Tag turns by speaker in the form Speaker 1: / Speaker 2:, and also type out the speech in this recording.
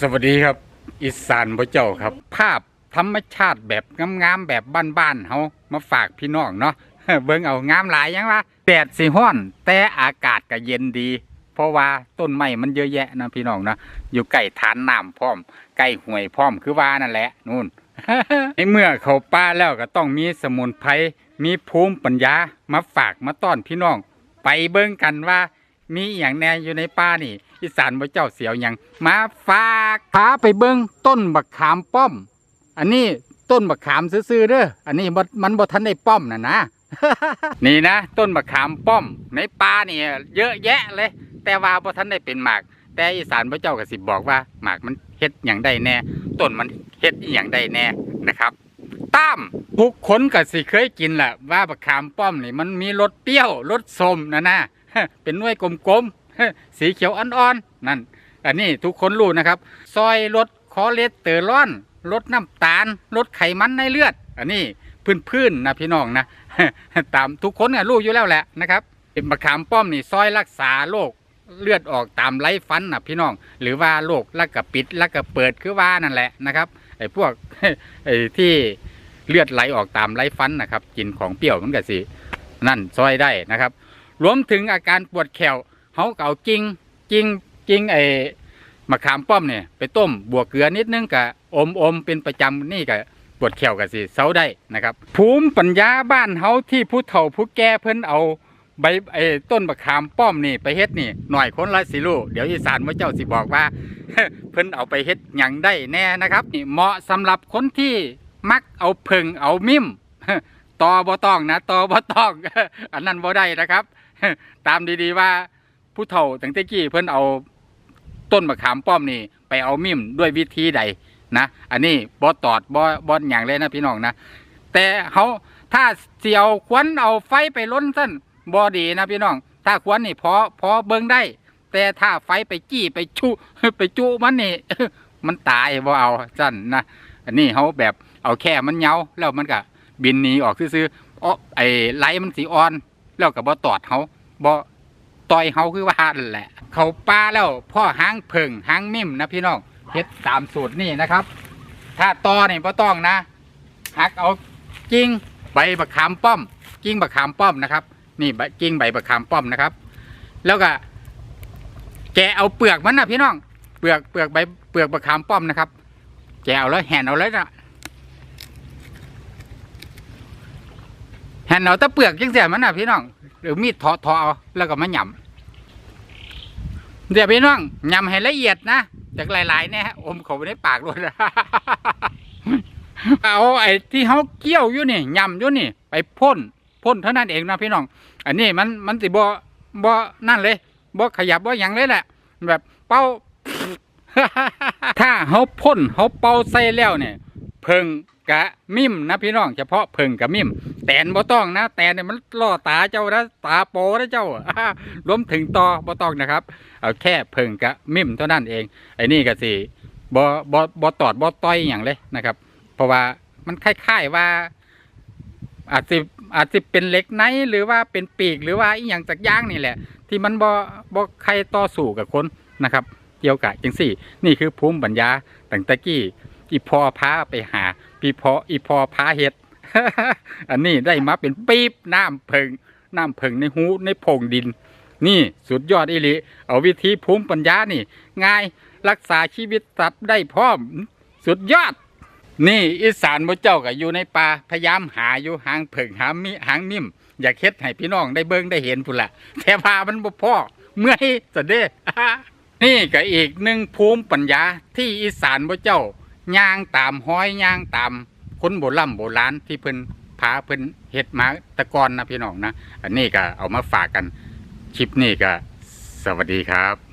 Speaker 1: สวัสดีครับ อีสานพระเจ้าครับ ภาพธรรมชาติแบบงามๆแบบบ้านๆเฮามาฝากพี่น้องเนาะเบิ่งเอางามหลายยังวะแดดสิฮ้อน แต่อากาศก็เย็นดี เพราะว่าต้นไม้มันเยอะแยะนะพี่น้องนะอยู่ใกล้ฐานน้ำพร้อมใกล้ห้วยพร้อมคือว่านั่นแหละนู่นในเมื่อเขาป้าแล้วก็ต้องมีสมุนไพรมีภูมิปัญญามาฝากมาต้อนพี่น้อง ไปเบิ่งกันว่า มีอหย่างแน่อยู่ในป่านี่ อีสานพระเจ้าเสียวหยังมาฝากพาไปเบิ่งต้นบักขามป้อม อันนี้ต้นบักขามซื่อๆเด้ออันนี้บ่มันบ่ทันได้ป้อมน่ะนะนี่นะต้นบักขามป้อม ในป่านี่เยอะแยะเลย แต่ว่าบ่ทันได้เป็นหมาก แต่อีสานพระเจ้าก็สิบอกว่าหมากมันเฮ็ดหยังได้แน่ต้นมันเฮ็ดอหย่างได้แน่นะครับตามทุกคนก็สิเคยกินแหละว่าบักขามป้อมนี่มันมีรสเปรี้ยวรสส้มนะนะ เป็นหน่วยกลมๆ สีเขียวอ่อนๆ นั่น อันนี้ทุกคนรู้นะครับ ซอยลดคอเลสเตอรอลลดน้ำตาล ลดไขมันในเลือด อันนี้พื้นๆนะพี่น้องนะ ตามทุกคนก็รู้อยู่แล้วแหละนะครับเป็นมะขามป้อมนี่ซอยรักษาโรคเลือดออกตามไรฟันนะพี่น้อง หรือว่าโรคลักกระปิดลักกระเปิดคือว่านั่นแหละนะครับไอ้พวกไอ้ที่เลือดไหลออกตามไรฟันนะครับ กินของเปรี้ยวมันก็สินั่นซอยได้นะครับ รวมถึงอาการปวดแขวเขาเก็เอากิงกิงกิงไอ้มะขามป้อมเนี่ยไปต้มบวกเกลือนิดนึงกับอมอมเป็นประจำนี่ก็ปวดแขวกับสิเซาได้นะครับ ภูมิปัญญาบ้านเฮาที่ผู้เฒ่าผู้แก่เพิ่นเอาใบไอ้ต้นมะขามป้อมนี่ไปเฮ็ดนี่หน่อยคนละสิลูกเดี๋ยวอีสานพระเจ้าสิบอกว่า เพิ่นเอาไปเฮ็ดหยังได้แน่นะครับ นี่เหมาะสำหรับคนที่มักเอาเพิงเอามิมตอบ่ต้องนะตอบ่ต้อง อันนั้นบ่ได้นะครับ ตามดีๆว่าผู้เฒ่าตั้งแต่กี้เพิ่นเอาต้นมะขามป้อมนี่ ไปเอามิมด้วยวิธีใดนะ อันนี้บ่ตอดบ่บ่หยังเลยนะพี่น้องนะ แต่เขาถ้าเสียวควันเอาไฟไปล้นสั้นบ่ดีนะพี่น้อง ถ้าควันนี่พอพอเบิ่งได้ แต่ถ้าไฟไปจี้ไปชุไปจุมันนี่ มันตายบ่เอาสั้นนะ อันนี้เขาแบบเอาแค่มันเหงาแล้วมันก็บินหนีออกซื่อๆอ๋อไอ้ไหลมันสีอ่อน แล้วก็บ่ตอดเขาบ่ต่อยเขาคือว่านั่นแหละ เขาป้าแล้วพ่อหางเพิงหางมิ่มนะพี่น้องเฮ็ดตามสูตรนี่นะครับ ถ้าตอนี่บ่ต้องนะหักเอากิ่งใบบักขามป้อม กิ่งบักขามป้อมนะครับ นี่ใบกิ่งใบบักขามป้อมนะครับ แล้วก็แกเอาเปลือกมันนะพี่น้องเปลือกเปลือกใบเปลือกบักขามป้อมนะครับแกเอาแล้วแห่นเอาเลยนะ ห่นเอาตะเปลือกจังเสียมันนะพี่น้องหรือมีดเถาะเอาแล้วก็มาหย่ำเดี๋ยวพี่น้องหย่ำให้ละเอียดนะจากหลายๆเนี่ยอมเข้าไปในปากเลยนะเอาไอ้ที่เขาเกี้ยวอยู่นี่ยำอยู่นี่ ไปพ่นพ่นเท่านั้นเองนะพี่น้อง อันนี้มันมันสิบ่บ่นั่นเลยบ่ขยับบ่หยังเลยแหละ แบบเป่าถ้าเขาพ่นเขาเป่าใส่แล้วเนี่ย เพิงกะมิมนะพี่น้อง เฉพาะเพิงกะมิม แตนบ่ต้องนะแตนเนี่ยมันล่อตาเจ้านะตาโปนะเจ้ารวมถึงตอบ่ต้องนะครับเอาแค่เพิงกะมิมเท่านั้นเองไอ้นี่ก็สิบ่บ่บ่ตอดบ่ต้อยอย่างเลยนะครับ เพราะว่ามันคล้ายๆว่า อาจจะอาจจะเป็นเหล็กไนหรือว่าเป็นปีกหรือว่าอีหยังจากย่างนี่แหละ ที่มันบ่บ่ใครต่อสู้กับคนนะครับเกี่ยวกับจังสี่ นี่คือภูมิปัญญาตั้งแต่กี้อีพอพาไปหาพี่พออีพอพาเห็ด อันนี้ได้มาเป็นปี๊บน้ำเพิงน้ำเพิงในหูในโพงดิน นี่สุดยอดอีหลีเอาวิธีภูมิปัญญานี่ ง่ายรักษาชีวิตสัตว์ได้พร้อม สุดยอด นี่อีสานพระเจ้าก็อยู่ในป่าพยายามหาอยู่หางเผิงหามิหางมิมอยากเฮ็ดให้พี่น้องได้เบิ่งได้เห็นพุ่นละแต่พามันบ่พอเมื่อยสะเด้นี่ก็อีกหนึ่งภูมิปัญญาที่อีสานพระเจ้าย่างตามห้อยย่างตาม คนโบราณโบราณที่เพิ่นพาเพิ่นเฮ็ดมาตะกอนนะพี่น้องนะ อันนี้ก็เอามาฝากกันคลิปนี้ก็สวัสดีครับ